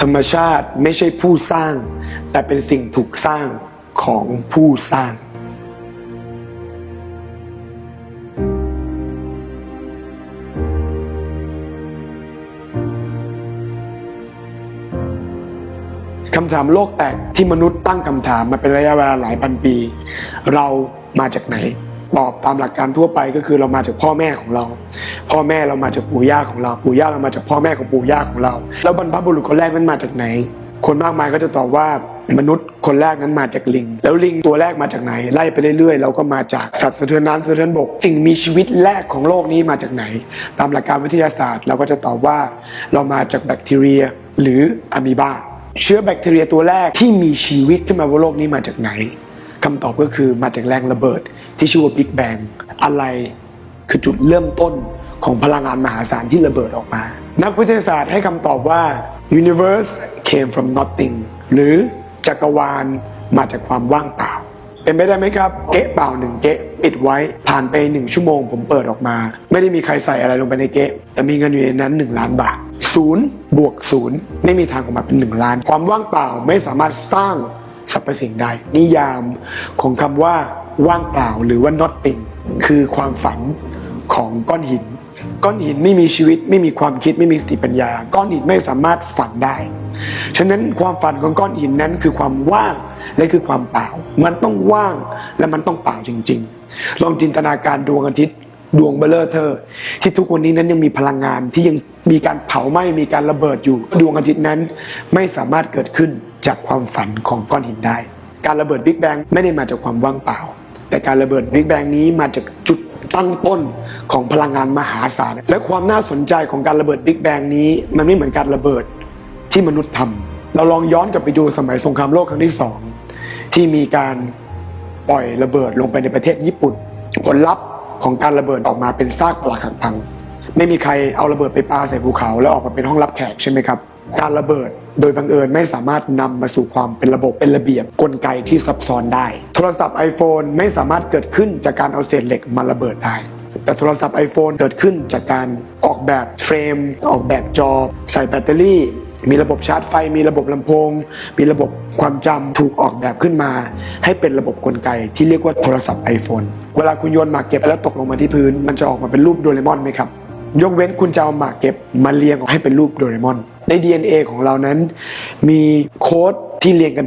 ธรรมชาติไม่ใช่ผู้สร้าง แต่เป็นสิ่งถูกสร้างของผู้สร้าง คำถามโลกแตกที่มนุษย์ตั้งคำถามมาเป็นระยะเวลาหลายพันปี เรามาจากไหน ตอบตามหลักการทั่วไปก็คือเรามาจากพ่อแม่ของเรา พ่อแม่เรามาจากปู่ย่าของเรา ปู่ย่าเรามาจากพ่อแม่ของปู่ย่าของเรา แล้วบรรพบุรุษคนแรกนั้นมาจากไหน คนมากมายก็จะตอบว่ามนุษย์คนแรกนั้นมาจากลิง แล้วลิงตัวแรกมาจากไหน ไล่ไปเรื่อยๆ เราก็มาจากสัตว์สะเทือนน้ำสะเทือนบกสิ่งมีชีวิตแรกของโลกนี้มาจากไหน ตามหลักการวิทยาศาสตร์ เราก็จะตอบว่าเรามาจากแบคทีเรีย หรืออะมีบาเชื้อแบคทีเรียตัวแรกที่มีชีวิตขึ้นมาบนโลกนี้มาจากไหน คำตอบก็คือมาจากแรงระเบิดที่ชื่อว่าบิ๊กแบงอะไรคือจุดเริ่มต้นของพลังงานมหาศาลที่ระเบิดออกมา นักวิทยาศาสตร์ให้คำตอบว่า universe came from nothing หรือจักรวาลมาจากความว่างเปล่า เป็นไปได้ไหมครับ เก๊ะเปล่าหนึ่งเก๊ะปิดไว้ผ่านไปหนึ่งชั่วโมงผมเปิดออกมา ไม่ได้มีใครใส่อะไรลงไปในเก๊ะแต่มีเงินอยู่ในนั้นหนึ่งล้านบาทศูนย์บวกศูนย์ไม่มีทางออกมาเป็นหนึ่งล้าน ความว่างเปล่าไม่สามารถสร้าง สรรพสิ่งใด นิยามของคำว่าว่างเปล่าหรือว่า nothing คือความฝันของก้อนหิน ก้อนหินไม่มีชีวิตไม่มีความคิดไม่มีสติปัญญา ก้อนหินไม่สามารถฝันได้ ฉะนั้นความฝันของก้อนหินนั้นคือความว่างและคือความเปล่า มันต้องว่างและมันต้องเปล่าจริง ๆ ลองจินตนาการดวงอาทิตย์ ดวงเบลเลอร์เธอ ที่ทุกวันนี้นั้นยังมีพลังงานที่ยังมีการเผาไหม้มีการระเบิดอยู่ ดวงอาทิตย์นั้นไม่สามารถเกิดขึ้นจากความฝันของก้อนหินได้ การระเบิดบิ๊กแบงไม่ได้มาจากความว่างเปล่า แต่การระเบิดบิ๊กแบงนี้มาจากจุดตั้งต้นของพลังงานมหาศาลและความน่าสนใจของการระเบิดบิ๊กแบงนี้ มันไม่เหมือนการระเบิดที่มนุษย์ทำเราลองย้อนกลับไปดูสมัยสงครามโลกครั้งที่สองที่มีการปล่อยระเบิดลงไปในประเทศญี่ปุ่น ผลลัพธ์ ของการระเบิดออกมาเป็นซากปรักหักพัง ไม่มีใครเอาระเบิดไปปาใส่ภูเขา แล้วออกมาเป็นห้องรับแขกใช่ไหมครับ การระเบิดโดยบังเอิญไม่สามารถนำมาสู่ความเป็นระบบเป็นระเบียบกลไกที่ซับซ้อนได้ โทรศัพท์ iPhone ไม่สามารถเกิดขึ้นจากการเอาเศษเหล็กมาระเบิดได้แต่โทรศัพท์ iPhone เกิดขึ้นจากการออกแบบเฟรม ออกแบบจอ ใส่แบตเตอรี่ มีระบบชาร์จไฟ มีระบบลำโพง มีระบบความจำถูกออกแบบขึ้นมา ให้เป็นระบบกลไกที่เรียกว่าโทรศัพท์ iPhone เวลาคุณโยนหมากเก็บแล้วตกลงมาที่พื้น มันจะออกมาเป็นรูปโดเรมอนไหมครับ ยกเว้นคุณจะเอาหมากเก็บมาเรียงออกให้เป็นรูปโดเรมอน ใน DNA ของเรานั้น มีโค้ดที่เรียงกัน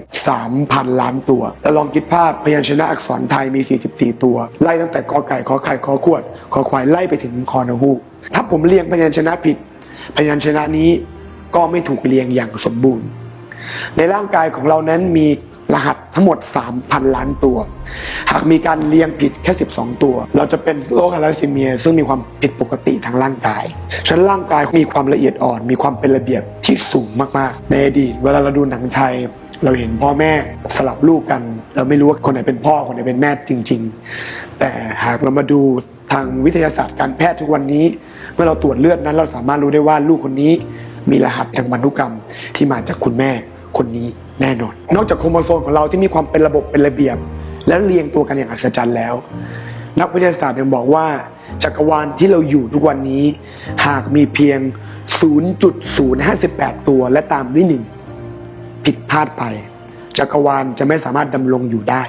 3,000 ล้านตัวแต่ลองคิดภาพพยัญชนะอักษรไทยมี 44 ตัว ไล่ตั้งแต่กอไก่ขอไข่ขอขวดขอควายไล่ไปถึงคอนหูถ้าผมเรียงพยัญชนะผิด พยัญชนะนี้ ก็ไม่ถูกเรียงอย่างสมบูรณ์ ในร่างกายของเรานั้นมีรหัสทั้งหมด 3,000 ล้านตัว หากมีการเรียงผิดแค่ 12 ตัว เราจะเป็นโรคอะลซิเมีย ซึ่งมีความผิดปกติทางร่างกายฉะนั้นร่างกายมีความละเอียดอ่อน มีความเป็นระเบียบที่สูงมากๆ ในอดีตเวลาเราดูหนังไทย เราเห็นพ่อแม่สลับลูกกัน เราไม่รู้ว่าคนไหนเป็นพ่อ คนไหนเป็นแม่จริง ๆ แต่หากเรามาดูทางวิทยาศาสตร์การแพทย์ทุกวันนี้ เมื่อเราตรวจเลือดนั้นเราสามารถรู้ได้ว่าลูกคนนี้ มีรหัสทางพันธุกรรมที่มาจากคุณแม่คนนี้แน่นอน นอกจากโครโมโซมของเราที่มีความเป็นระบบเป็นระเบียบ และเรียงตัวกันอย่างอัศจรรย์แล้ว นักวิทยาศาสตร์ยังบอกว่าจักรวาลที่เราอยู่ทุกวันนี้ หากมีเพียง 0.058 ตัวและตามด้วยหนึ่งผิดพลาดไป จักรวาลจะไม่สามารถดำรงอยู่ได้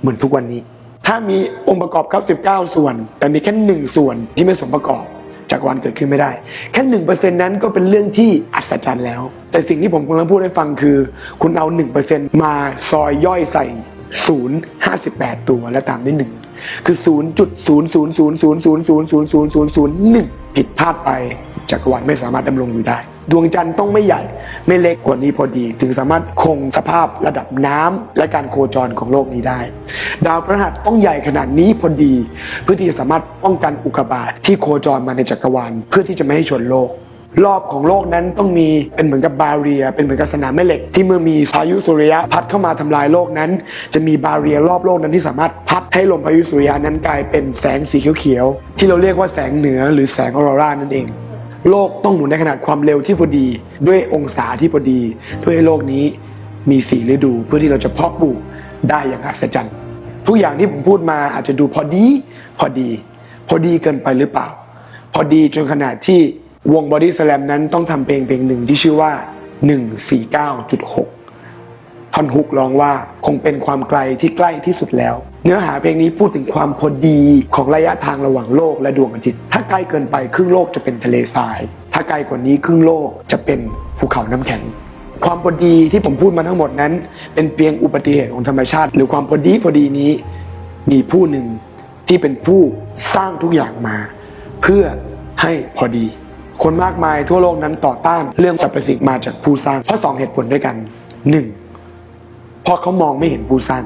เหมือนทุกวันนี้ ถ้ามีองค์ประกอบครับ19ส่วน แต่มีแค่หนึ่งส่วนที่ไม่สมประกอบ จักรวาลเกิดขึ้นไม่ได้ แค่หนึ่งเปอร์เซ็นต์นั้นก็เป็นเรื่องที่อัศจรรย์แล้ว แต่สิ่งที่ผมกำลังพูดให้ฟังคือ คุณเอาหนึ่งเปอร์เซ็นต์มาซอยย่อยใส่ศูนย์ห้าสิบแปดตัวและตามด้วยหนึ่ง คือศูนย์จุดศูนย์ศูนย์ศูนย์ศูนย์ศูนย์ศูนย์ศูนย์ศูนย์ศูนย์ศูนย์หนึ่งผิดพลาดไปจักรวาลไม่สามารถดำรงอยู่ได้ ดวงจันทร์ต้องไม่ใหญ่ ไม่เล็กกว่านี้พอดี ถึงสามารถคงสภาพระดับน้ำและการโคจรของโลกนี้ได้ ดาวพฤหัสต้องใหญ่ขนาดนี้พอดี เพื่อที่จะสามารถป้องกันอุกกาบาตที่โคจรมาในจักรวาลเพื่อที่จะไม่ให้ชนโลก รอบของโลกนั้นต้องมีเป็นเหมือนกับบาเรีย เป็นเหมือนกับสนามแม่เหล็ก ที่เมื่อมีพายุสุริยะพัดเข้ามาทำลายโลกนั้น จะมีบาเรียรอบโลกนั้นที่สามารถพัดให้ลมพายุสุริยะนั้นกลายเป็นแสงสีเขียวๆที่เราเรียกว่าแสงเหนือหรือแสงออโรรานั่นเอง โลกต้องหมุนในขนาดความเร็วที่พอดี ด้วยองศาที่พอดีเพื่อให้โลกนี้มีสีฤดูเพื่อที่เราจะเพาะปลูกได้อย่างอัศจรรย์ทุกอย่างที่ผมพูดมาอาจจะดูพอดี พอดี พอดีเกินไปหรือเปล่า พอดีจนขนาดที่ วงบอดี้สลมนั้นต้องทำเพลงเพลงหนึ่งที่ชื่อว่า 149.6 ท่อนฮุกร้องว่าคงเป็นความไกลที่ใกล้ที่สุดแล้ว เนื้อหาเพลงนี้พูดถึงความพอดีของระยะทางระหว่างโลกและดวงอาทิตย์ ถ้าใกล้เกินไปครึ่งโลกจะเป็นทะเลทราย ถ้าไกลกว่านี้ครึ่งโลกจะเป็นภูเขาน้ำแข็งความพอดีที่ผมพูดมาทั้งหมดนั้น เป็นเพียงอุบัติเหตุของธรรมชาติ หรือความพอดีพอดีนี้ มีผู้หนึ่งที่เป็นผู้สร้างทุกอย่างมา เพื่อให้พอดี คนมากมายทั่วโลกนั้นต่อต้านเรื่องสรรพสิ่งมาจากผู้สร้างเพราะสองเหตุผลด้วยกันหนึ่งเพราะเขามองไม่เห็นผู้สร้าง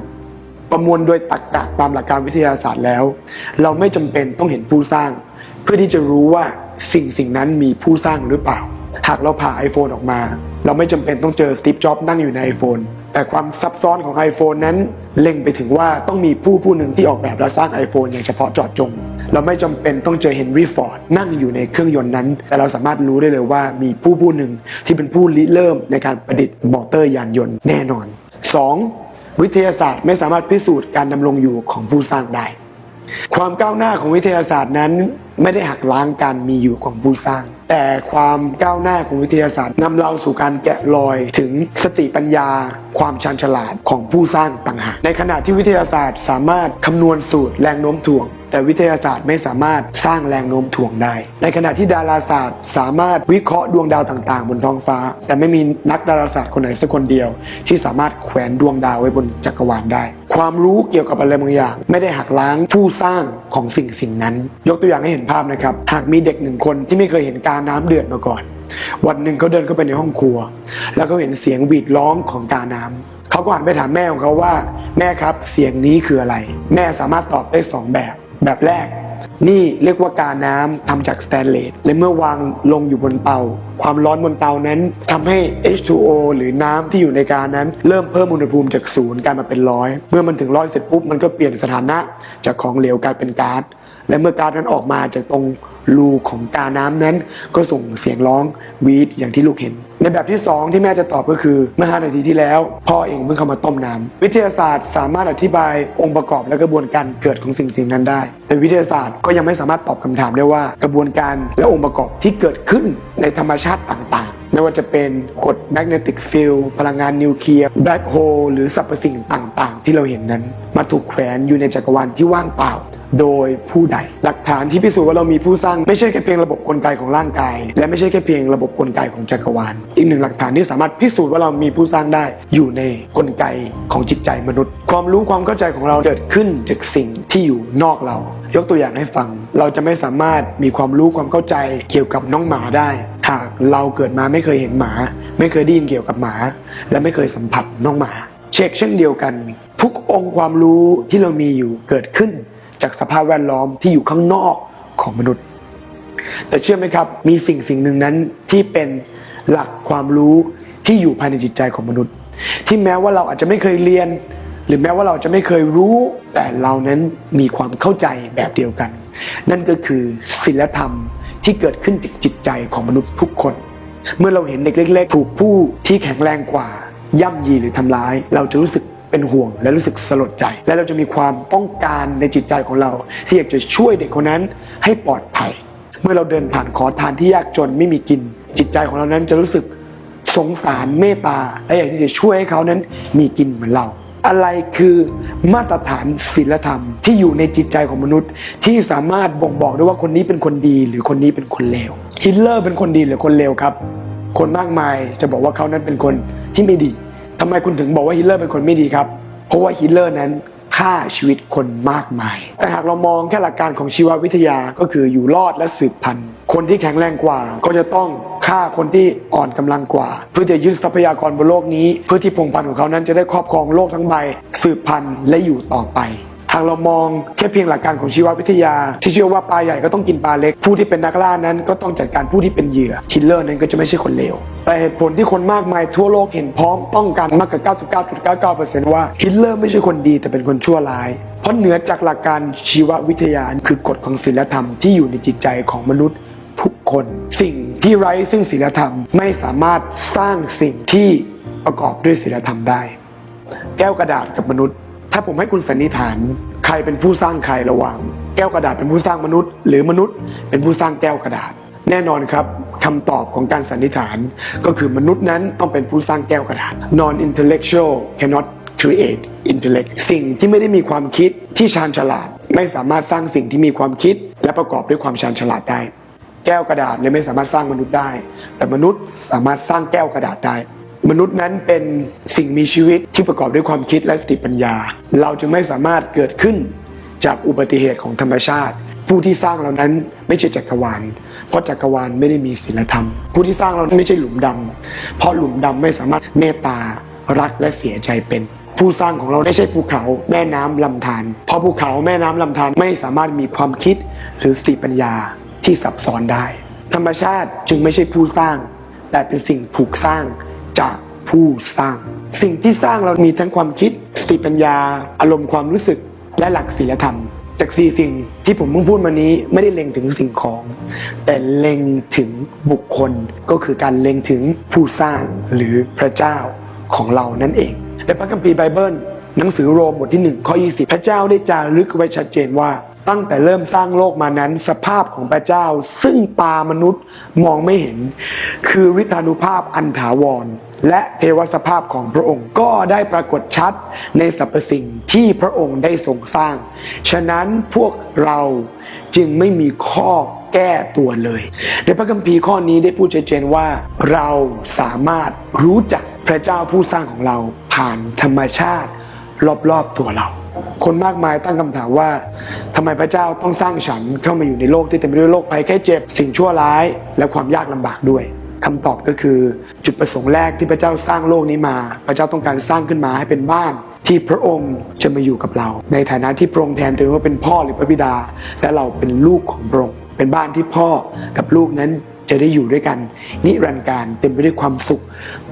ประมวลโดยตรรกะตามหลักการวิทยาศาสตร์แล้ว เราไม่จำเป็นต้องเห็นผู้สร้าง เพื่อที่จะรู้ว่าสิ่งสิ่งนั้นมีผู้สร้างหรือเปล่า หากเราผ่า iPhone ออกมา เราไม่จำเป็นต้องเจอสตีฟจ็อบนั่งอยู่ใน iPhone แต่ความซับซ้อนของ iPhone นั้น เล็งไปถึงว่าต้องมีผู้ผู้หนึ่งที่ออกแบบและสร้าง iPhone อย่างเฉพาะเจาะจง เราไม่จำเป็นต้องเจอเฮนรี่ฟอร์ดนั่งอยู่ในเครื่องยนต์นั้น แต่เราสามารถรู้ได้เลยว่ามีผู้ผู้หนึ่งที่เป็นผู้ริเริ่มในการประดิษฐ์มอเตอร์ยานยนต์แน่นอน 2. วิทยาศาสตร์ไม่สามารถพิสูจน์การดำรงอยู่ของผู้สร้างได้ ความก้าวหน้าของวิทยาศาสตร์นั้น ไม่ได้หักล้างการมีอยู่ของผู้สร้าง แต่ความก้าวหน้าของวิทยาศาสตร์นำเราสู่การแกะรอยถึงสติปัญญา ความชาญฉลาดของผู้สร้างต่างหากในขณะที่วิทยาศาสตร์สามารถคำนวณสูตรแรงโน้มถ่วงแต่วิทยาศาสตร์ไม่สามารถสร้างแรงโน้มถ่วงได้ ในขณะที่ดาราศาสตร์สามารถวิเคราะห์ดวงดาวต่างๆ บนท้องฟ้า แต่ไม่มีนักดาราศาสตร์คนไหนสักคนเดียว ที่สามารถแขวนดวงดาวไว้บนจักรวาลได้ ความรู้เกี่ยวกับอะไรบางอย่าง ไม่ได้หักล้างผู้สร้างของสิ่งสิ่งนั้น ยกตัวอย่างให้เห็นภาพนะครับ หากมีเด็กหนึ่งคนที่ไม่เคยเห็นการน้ำเดือดมาก่อน วันหนึ่งเขาเดินเข้าไปในห้องครัว แล้วเขาเห็นเสียงหวีดร้องของกาน้ำเขาก็หันไปถามแม่ของเขาว่า แม่ครับเสียงนี้คืออะไร แม่สามารถตอบได้สองแบบ แบบแรก นี่เรียกว่ากาน้ำทำจากสแตนเลสและเมื่อวางลงอยู่บนเตา ความร้อนบนเตานั้นทำให้ H2O หรือน้ำที่อยู่ในการนั้น เริ่มเพิ่มอุณหภูมิจากศูนย์กลายมาเป็นร้อยเมื่อมันถึงร้อยเสร็จปุ๊บมันก็เปลี่ยนสถานะจากของเหลวกลายเป็นก๊าซและเมื่อก๊าซนั้นออกมาจากตรงรูของกาน้ำนั้น ก็ส่งเสียงร้องวีดอย่างที่ลูกเห็น ในแบบที่ 2 ที่แม่จะตอบก็คือเมื่อ5นาทีที่แล้ว พ่อเองเพิ่งเข้ามาต้มน้ำวิทยาศาสตร์สามารถอธิบายองค์ประกอบและกระบวนการเกิดของสิ่งสิ่งนั้นได้ แต่วิทยาศาสตร์ก็ยังไม่สามารถตอบคำถามได้ว่ากระบวนการและองค์ประกอบที่เกิดขึ้นในธรรมชาติต่างๆ ไม่ว่าจะเป็นกฎแมกเนติกฟิลพลังงานนิวเคลียร์แบล็คโฮลหรือสรรพสิ่งต่างๆ ที่เราเห็นนั้น มาถูกแขวนอยู่ในจักรวาลที่ว่างเปล่า โดยผู้ใด หลักฐานที่พิสูจน์ว่าเรามีผู้สร้างไม่ใช่แค่เพียงระบบกลไกของร่างกาย และไม่ใช่แค่เพียงระบบกลไกของจักรวาล อีกหนึ่งหลักฐานที่สามารถพิสูจน์ว่าเรามีผู้สร้างได้ อยู่ในกลไกของจิตใจมนุษย์ ความรู้ความเข้าใจของเราเกิดขึ้นจากสิ่งที่อยู่นอกเรา ยกตัวอย่างให้ฟัง เราจะไม่สามารถมีความรู้ความเข้าใจเกี่ยวกับน้องหมาได้ หากเราเกิดมาไม่เคยเห็นหมา ไม่เคยได้ยินเกี่ยวกับหมา และไม่เคยสัมผัสน้องหมา เช็คเช่นเดียวกัน ทุกองค์ความรู้ที่เรามีอยู่เกิดขึ้น จากสภาพแวดล้อมที่อยู่ข้างนอกของมนุษย์ แต่เชื่อไหมครับมีสิ่งสิ่งหนึ่งนั้นที่เป็นหลักความรู้ที่อยู่ภายในจิตใจของมนุษย์ ที่แม้ว่าเราอาจจะไม่เคยเรียน หรือแม้ว่าเราจะไม่เคยรู้ แต่เรานั้นมีความเข้าใจแบบเดียวกัน นั่นก็คือศีลธรรม ที่เกิดขึ้นจากจิตใจของมนุษย์ทุกคน เมื่อเราเห็นเด็กเล็ก ๆ ถูกผู้ที่แข็งแรงกว่า ย่ำยีหรือทำร้าย เราจะรู้สึกเป็นห่วงและรู้สึกสลดใจ และเราจะมีความต้องการในจิตใจของเรา ที่อยากจะช่วยเด็กคนนั้นให้ปลอดภัย เมื่อเราเดินผ่านขอทานที่ยากจนไม่มีกิน จิตใจของเรานั้นจะรู้สึกสงสารเมตตาและอยากที่จะช่วยให้เขานั้นมีกินเหมือนเรา อะไรคือมาตรฐานศีลธรรม ที่อยู่ในจิตใจของมนุษย์ ที่สามารถบ่งบอกได้ว่าคนนี้เป็นคนดี หรือคนนี้เป็นคนเลวฮิตเลอร์เป็นคนดีหรือคนเลวครับ คนมากมายจะบอกว่าเขานั้นเป็นคนที่ไม่ดีทำไมคุณถึงบอกว่าฮิตเลอร์เป็นคนไม่ดีครับ เพราะว่าฮิตเลอร์นั้น ฆ่าชีวิตคนมากมาย แต่หากเรามองแค่หลักการของชีววิทยาก็คืออยู่รอดและสืบพันธุ์ คนที่แข็งแรงกว่าก็จะต้องฆ่าคนที่อ่อนกำลังกว่า เพื่อจะยึดทรัพยากรบนโลกนี้ เพื่อที่พงพันธุ์ของเขานั้นจะได้ครอบครองโลกทั้งใบ สืบพันธุ์และอยู่ต่อไปากเรามองแค่เพียงหลักการของชีววิทยา ที่เชื่อว่าปลาใหญ่ก็ต้องกินปลาเล็ก ผู้ที่เป็นนักล่านั้นก็ต้องจัดการผู้ที่เป็นเหยื่อฮิตเลอร์นั้นก็จะไม่ใช่คนเลวแต่เหตุผลที่คนมากมายทั่วโลกเห็นพร้อมต้องการมากกว่า99.99%ว่าฮิตเลอร์ไม่ใช่คนดีแต่เป็นคนชั่วร้ายเพราะเหนือจากหลักการชีววิทยาคือกฎของศีลธรรมที่อยู่ในจิตใจของมนุษย์ทุกคนสิ่งที่ไร้ซึ่งศีลธรรมไม่สามารถสร้างสิ่งที่ประกอบด้วยศีลธรรมได้ แก้วกระดาษกับมนุษย์ ถ้าผมให้คุณสันนิษฐาน ใครเป็นผู้สร้างใครระหว่าง แก้วกระดาษเป็นผู้สร้างมนุษย์ หรือมนุษย์เป็นผู้สร้างแก้วกระดาษ แน่นอนครับคำตอบของการสันนิษฐาน ก็คือมนุษย์นั้นต้องเป็นผู้สร้างแก้วกระดาษ non intellectual cannot create intellect สิ่งที่ไม่ได้มีความคิดที่ชาญฉลาด ไม่สามารถสร้างสิ่งที่มีความคิด และประกอบด้วยความชาญฉลาดได้ แก้วกระดาษเลยไม่สามารถสร้างมนุษย์ได้ แต่มนุษย์สามารถสร้างแก้วกระดาษได้ มนุษย์นั้นเป็นสิ่งมีชีวิตที่ประกอบด้วยความคิดและสติปัญญา เราจึงไม่สามารถเกิดขึ้นจากอุบัติเหตุของธรรมชาติ ผู้ที่สร้างเรานั้นไม่ใช่จักรวาล เพราะจักรวาลไม่ได้มีศีลธรรม ผู้ที่สร้างเราไม่ใช่หลุมดำเพราะหลุมดำไม่สามารถเมตตารักและเสียใจเป็น ผู้สร้างของเราไม่ใช่ภูเขาแม่น้ำลำธารเพราะภูเขาแม่น้ำลำธารไม่สามารถมีความคิดหรือสติปัญญาที่ซับซ้อนได้ ธรรมชาติจึงไม่ใช่ผู้สร้าง แต่เป็นสิ่งถูกสร้าง จากผู้สร้าง สิ่งที่สร้างเรามีทั้งความคิด สติปัญญา อารมณ์ความรู้สึก และหลักศีลธรรม จากสี่สิ่งที่ผมเพิ่งพูดมานี้ไม่ได้เล็งถึงสิ่งของ แต่เล็งถึงบุคคลก็คือการเล็งถึงผู้สร้างหรือพระเจ้าของเรานั่นเองในพระคัมภีร์ไบเบิลหนังสือโรมบทที่1ข้อ20 พระเจ้าได้จารึกไว้ชัดเจนว่า ตั้งแต่เริ่มสร้างโลกมานั้น สภาพของพระเจ้า ซึ่งตามนุษย์มองไม่เห็น คือฤทธานุภาพอันถาวร และเทวสภาพของพระองค์ก็ได้ปรากฏชัดในสรรพสิ่งที่พระองค์ได้ทรงสร้าง ฉะนั้นพวกเราจึงไม่มีข้อแก้ตัวเลย ในพระคัมภีร์ข้อนี้ได้พูดชัดเจนว่า เราสามารถรู้จักพระเจ้าผู้สร้างของเราผ่านธรรมชาติรอบๆตัวเรา คนมากมายตั้งคำถามว่าทำไมพระเจ้าต้องสร้างฉันเข้ามาอยู่ในโลกที่เต็มไปด้วยโรคภัยแค่เจ็บสิ่งชั่วร้าย และความยากลำบากด้วยคำตอบก็คือจุดประสงค์แรกที่พระเจ้าสร้างโลกนี้มา พระเจ้าต้องการสร้างขึ้นมาให้เป็นบ้านที่พระองค์จะมาอยู่กับเรา ในฐานะที่พระองค์แทนตัวเองว่าเป็นพ่อหรือพระบิดา และเราเป็นลูกของพระองค์เป็นบ้านที่พ่อกับลูกนั้น จะได้อยู่ด้วยกัน นิรันดร์การเต็มไปด้วยความสุข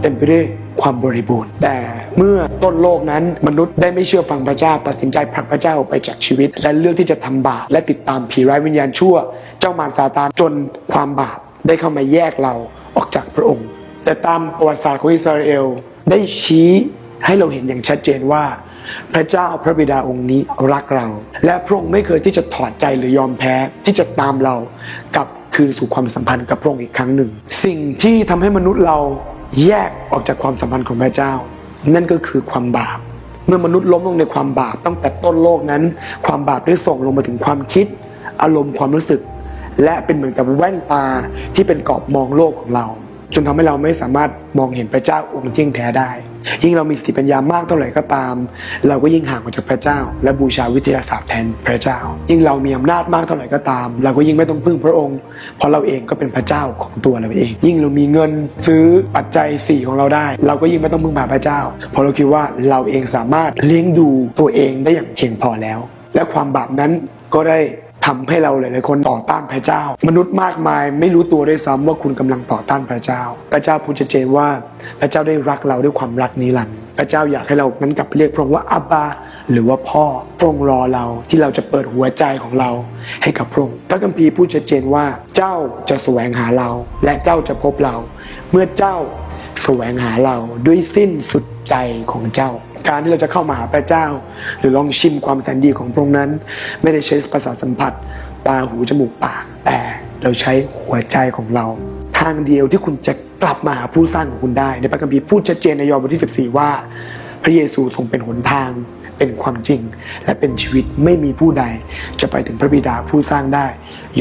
เต็มไปด้วยความบริบูรณ์ แต่เมื่อต้นโลกนั้นมนุษย์ได้ไม่เชื่อฟังพระเจ้าตัดสินใจผลักพระเจ้าออกไปจากชีวิต และเลือกที่จะทำบาปและติดตามผีร้ายวิญญาณชั่ว เจ้ามารซาตานจนความบาปได้เข้ามาแยกเราออกจากพระองค์ แต่ตามประวัติศาสตร์ของอิสราเอลได้ชี้ให้เราเห็นอย่างชัดเจนว่า พระเจ้าพระบิดาองค์นี้รักเรา และพระองค์ไม่เคยที่จะถอดใจหรือยอมแพ้ที่จะตามเรากับ คืนสู่ความสัมพันธ์กับพระองค์อีกครั้งหนึ่ง สิ่งที่ทำให้มนุษย์เราแยกออกจากความสัมพันธ์ของพระเจ้า นั่นก็คือความบาป เมื่อมนุษย์ล้มลงในความบาปตั้งแต่ต้นโลกนั้น ความบาปได้ส่งลงมาถึงความคิด อารมณ์ความรู้สึก และเป็นเหมือนกับแว่นตาที่เป็นกรอบมองโลกของเรา จนทำให้เราไม่สามารถมองเห็นพระเจ้าองค์จริงแท้ได้ ยิ่งเรามีสติปัญญามากเท่าไหร่ก็ตาม เราก็ยิ่งห่างออกจากพระเจ้า และบูชาวิทยาศาสตร์แทนพระเจ้า ยิ่งเรามีอำนาจมากเท่าไหร่ก็ตาม เราก็ยิ่งไม่ต้องพึ่งพระองค์ เพราะเราเองก็เป็นพระเจ้าของตัวเราเอง ยิ่งเรามีเงินซื้อปัจจัยสี่ของเราได้ เราก็ยิ่งไม่ต้องพึ่งพาพระเจ้า เพราะเราคิดว่าเราเองสามารถเลี้ยงดูตัวเองได้อย่างเพียงพอแล้ว และความบาปนั้นก็ได้ ทำให้เราหลายๆคนต่อต้านพระเจ้า มนุษย์มากมายไม่รู้ตัวด้วยซ้ำว่าคุณกำลังต่อต้านพระเจ้า พระเจ้าพูดชัดเจนว่าพระเจ้าได้รักเราด้วยความรักนิรันดร์พระเจ้าอยากให้เรานั้นกลับไปเรียกพระองค์ว่าอับบาหรือว่าพ่อพระองค์รอเราที่เราจะเปิดหัวใจของเราให้กับพระองค์พระคัมภีร์พูดชัดเจนว่าเจ้าจะแสวงหาเรา และเจ้าจะพบเรา เมื่อเจ้าแสวงหาเราด้วยสิ้นสุดใจของเจ้า การที่เราจะเข้ามาหาพระเจ้า หรือลองชิมความแสนดีของพระองค์นั้น ไม่ได้ใช้ประสาทสัมผัสตาหูจมูกปากแต่เราใช้หัวใจของเรา ทางเดียวที่คุณจะกลับมาหาผู้สร้างของคุณได้ ในพระคัมภีร์พูดชัดเจนในยอห์นบทที่ 14 ว่า พระเยซูทรงเป็นหนทางเป็นความจริง และเป็นชีวิตไม่มีผู้ใด จะไปถึงพระบิดาผู้สร้างได้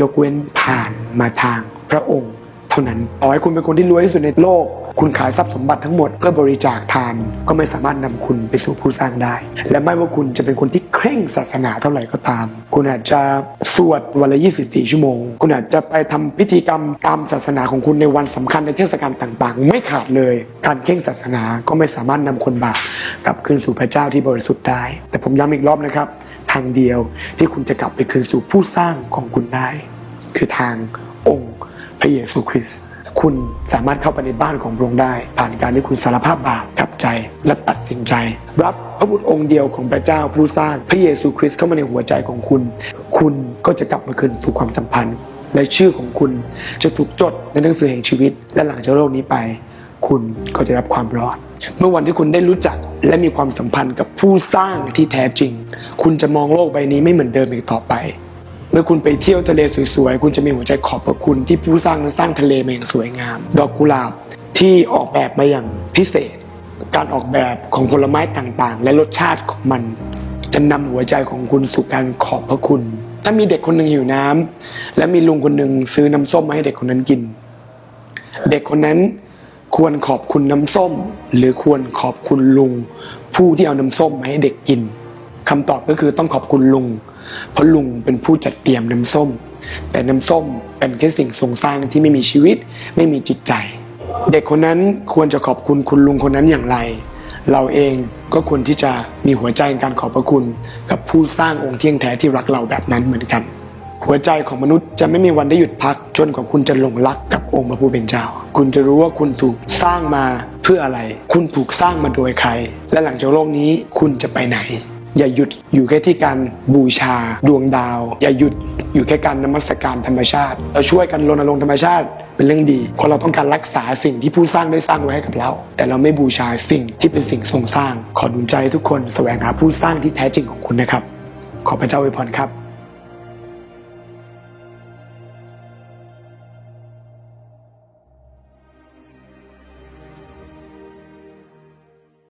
ยกเว้นผ่านมาทางพระองค์ เท่านั้นต่อให้คุณเป็นคนที่รวยที่สุดในโลก คุณขายทรัพย์สมบัติทั้งหมดเพื่อบริจาคทาน ก็ไม่สามารถนำคุณไปสู่ผู้สร้างได้ และไม่ว่าคุณจะเป็นคนที่เคร่งศาสนาเท่าไหร่ก็ตาม คุณอาจจะสวดวันละ24 ชั่วโมง คุณอาจจะไปทำพิธีกรรมตามศาสนาของคุณในวันสำคัญในเทศกาลต่างๆ ไม่ขาดเลย การเคร่งศาสนาก็ไม่สามารถนำคนบาปกลับคืนสู่พระเจ้าที่บริสุทธิ์ได้ แต่ผมย้ำอีกรอบนะครับทางเดียวที่คุณจะกลับไปคืนสู่ผู้สร้างของคุณได้ คือทางองค์พระเยซูคริสต์ คุณสามารถเข้าไปในบ้านของพระองค์ได้ ผ่านการที่คุณสารภาพบาปกลับใจและตัดสินใจ รับพระบุตรองค์เดียวของพระเจ้าผู้สร้างพระเยซูคริสต์เข้ามาในหัวใจของคุณ คุณก็จะกลับมาคืนสู่ความสัมพันธ์ และชื่อของคุณจะถูกจดในหนังสือแห่งชีวิต และหลังจากโลกนี้ไป คุณก็จะรับความรอด เมื่อวันที่คุณได้รู้จักและมีความสัมพันธ์กับผู้สร้างที่แท้จริง คุณจะมองโลกใบนี้ไม่เหมือนเดิมอีกต่อไป มื่อคุณไปเที่ยวทะเลสวยๆ คุณจะมีหัวใจขอบพระคุณที่ผู้สร้างนั้นสร้างทะเลมาอย่างสวยงาม ดอกกุหลาบที่ออกแบบมาอย่างพิเศษ การออกแบบของผลไม้ต่างๆ และรสชาติของมัน จะนำหัวใจของคุณสู่การขอบพระคุณ ถ้ามีเด็กคนหนึ่งหิวน้ำและมีลุงคนหนึ่งซื้อน้ำส้มมาให้เด็กคนนั้นกิน เด็กคนนั้นควรขอบคุณน้ำส้ม หรือควรขอบคุณลุง ผู้ที่เอาน้ำส้มมาให้เด็กกินคำตอบก็คือต้องขอบคุณลุง เพราะลุงเป็นผู้จัดเตรียมน้ำส้ม แต่น้ำส้มเป็นแค่สิ่งทรงสร้างที่ไม่มีชีวิต ไม่มีจิตใจ เด็กคนนั้นควรจะขอบคุณคุณลุงคนนั้นอย่างไร เราเองก็ควรที่จะมีหัวใจในการขอบพระคุณ กับผู้สร้างองค์เที่ยงแท้ที่รักเราแบบนั้นเหมือนกัน หัวใจของมนุษย์จะไม่มีวันได้หยุดพักจนกว่าคุณจะหลงรักกับองค์พระผู้เป็นเจ้า คุณจะรู้ว่าคุณถูกสร้างมาเพื่ออะไร คุณถูกสร้างมาโดยใคร และหลังจากโลกนี้คุณจะไปไหน อย่าหยุดอยู่แค่ที่การบูชาดวงดาว อย่าหยุดอยู่แค่การนมัสการธรรมชาติ เราช่วยกันรณรงค์ธรรมชาติเป็นเรื่องดีเพราะเราต้องการรักษาสิ่งที่ผู้สร้างได้สร้างไว้ให้กับเรา แต่เราไม่บูชาสิ่งที่เป็นสิ่งทรงสร้าง ขอหนุนใจทุกคนแสวงหาผู้สร้างที่แท้จริงของคุณนะครับ ขอพระเจ้าอวยพรครับ